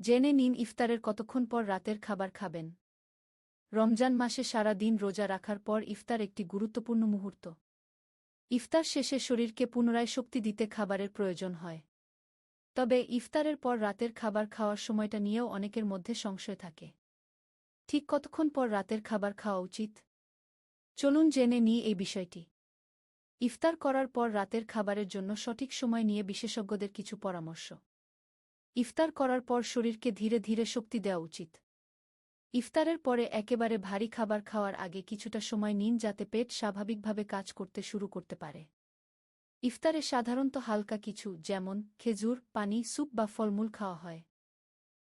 জেনে নিন ইফতারের কতক্ষণ পর রাতের খাবার খাবেন। রমজান মাসে সারা দিন রোজা রাখার পর ইফতার একটি গুরুত্বপূর্ণ মুহূর্ত। ইফতার শেষে শরীরকে পুনরায় শক্তি দিতে খাবারের প্রয়োজন হয়। তবে ইফতারের পর রাতের খাবার খাওয়ার সময়টা নিয়েও অনেকের মধ্যে সংশয় থাকে। ঠিক কতক্ষণ পর রাতের খাবার খাওয়া উচিত? চলুন জেনে নিই এই বিষয়টি। ইফতার করার পর রাতের খাবারের জন্য সঠিক সময় নিয়ে বিশেষজ্ঞদের কিছু পরামর্শ। ইফতার করার পর শরীরকে ধীরে ধীরে শক্তি দেওয়া উচিত। ইফতারের পরে একেবারে ভারী খাবার খাওয়ার আগে কিছুটা সময় নিন যাতে পেট স্বাভাবিকভাবে কাজ করতে শুরু করতে পারে। ইফতারে সাধারণত হালকা কিছু, যেমন খেজুর, পানি, স্যুপ বা ফলমূল খাওয়া হয়।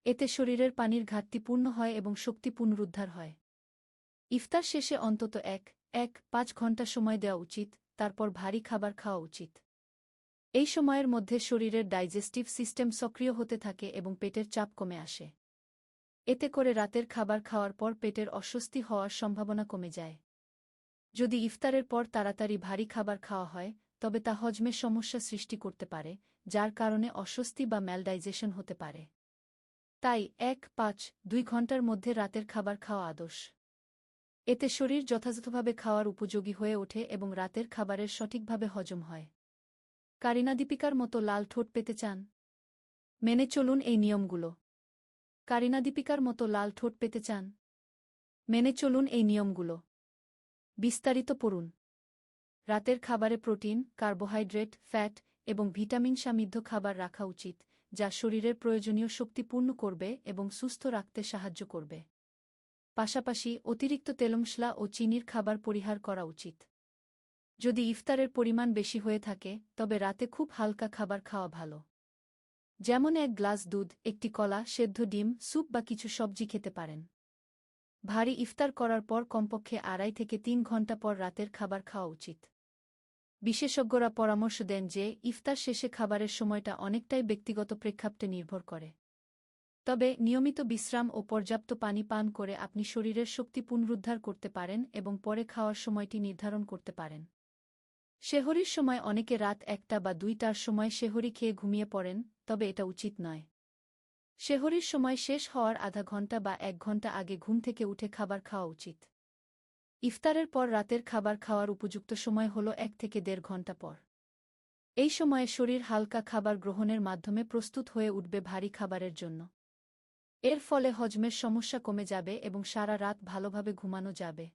এতে শরীরের পানির ঘাটতি পূর্ণ হয় এবং শক্তি পুনরুদ্ধার হয়। ইফতার শেষে অন্তত এক এক, পাঁচ ঘণ্টা সময় দেওয়া উচিত, তারপর ভারী খাবার খাওয়া উচিত। এই সময়ের মধ্যে শরীরের ডাইজেস্টিভ সিস্টেম সক্রিয় হতে থাকে এবং পেটের চাপ কমে আসে। এতে করে রাতের খাবার খাওয়ার পর পেটের অস্বস্তি হওয়ার সম্ভাবনা কমে যায়। যদি ইফতারের পর তাড়াতাড়ি ভারী খাবার খাওয়া হয়, তবে তা হজমে সমস্যা সৃষ্টি করতে পারে, যার কারণে অস্বস্তি বা ম্যালডাইজেশন হতে পারে। তাই এক, পাঁচ, দুই ঘণ্টার মধ্যে রাতের খাবার খাওয়া আদর্শ। এতে শরীর যথাযথভাবে খাওয়ার উপযোগী হয়ে ওঠে এবং রাতের খাবারের সঠিকভাবে হজম হয়। কারিনা দীপিকার মতো লাল ঠোঁট পেতে চান। মেনে চলুন এই নিয়মগুলো। কারিনা দীপিকার মতো লাল ঠোঁট পেতে চান। মেনে চলুন এই নিয়মগুলো। বিস্তারিত পড়ুন। রাতের খাবারে প্রোটিন, কার্বোহাইড্রেট, ফ্যাট এবং ভিটামিন সমৃদ্ধ খাবার রাখা উচিত, যা শরীরের প্রয়োজনীয় শক্তি পূর্ণ করবে এবং সুস্থ রাখতে সাহায্য করবে। পাশাপাশি অতিরিক্ত তেলমশলা ও চিনির খাবার পরিহার করা উচিত। যদি ইফতারের পরিমাণ বেশি হয়ে থাকে, তবে রাতে খুব হালকা খাবার খাওয়া ভালো। যেমন এক গ্লাস দুধ, একটি কলা, সেদ্ধ ডিম, স্যুপ বা কিছু সবজি খেতে পারেন। ভারী ইফতার করার পর কমপক্ষে আড়াই থেকে তিন ঘণ্টা পর রাতের খাবার খাওয়া উচিত। বিশেষজ্ঞরা পরামর্শ দেন যে, ইফতার শেষে খাবারের সময়টা অনেকটাই ব্যক্তিগত প্রেক্ষাপটে নির্ভর করে। তবে নিয়মিত বিশ্রাম ও পর্যাপ্ত পানি পান করে আপনি শরীরের শক্তি পুনরুদ্ধার করতে পারেন এবং পরে খাওয়ার সময়টি নির্ধারণ করতে পারেন। শেহরির সময় অনেকে রাত একটা বা দুইটার সময় শেহরি খেয়ে ঘুমিয়ে পড়েন, তবে এটা উচিত নয়। শেহরির সময় শেষ হওয়ার আধা ঘণ্টা বা এক ঘণ্টা আগে ঘুম থেকে উঠে খাবার খাওয়া উচিত। ইফতারের পর রাতের খাবার খাওয়ার উপযুক্ত সময় হল এক থেকে দেড় ঘণ্টা পর। এই সময়ে শরীর হালকা খাবার গ্রহণের মাধ্যমে প্রস্তুত হয়ে উঠবে ভারী খাবারের জন্য। এর ফলে হজমের সমস্যা কমে যাবে এবং সারা রাত ভালোভাবে ঘুমানো যাবে।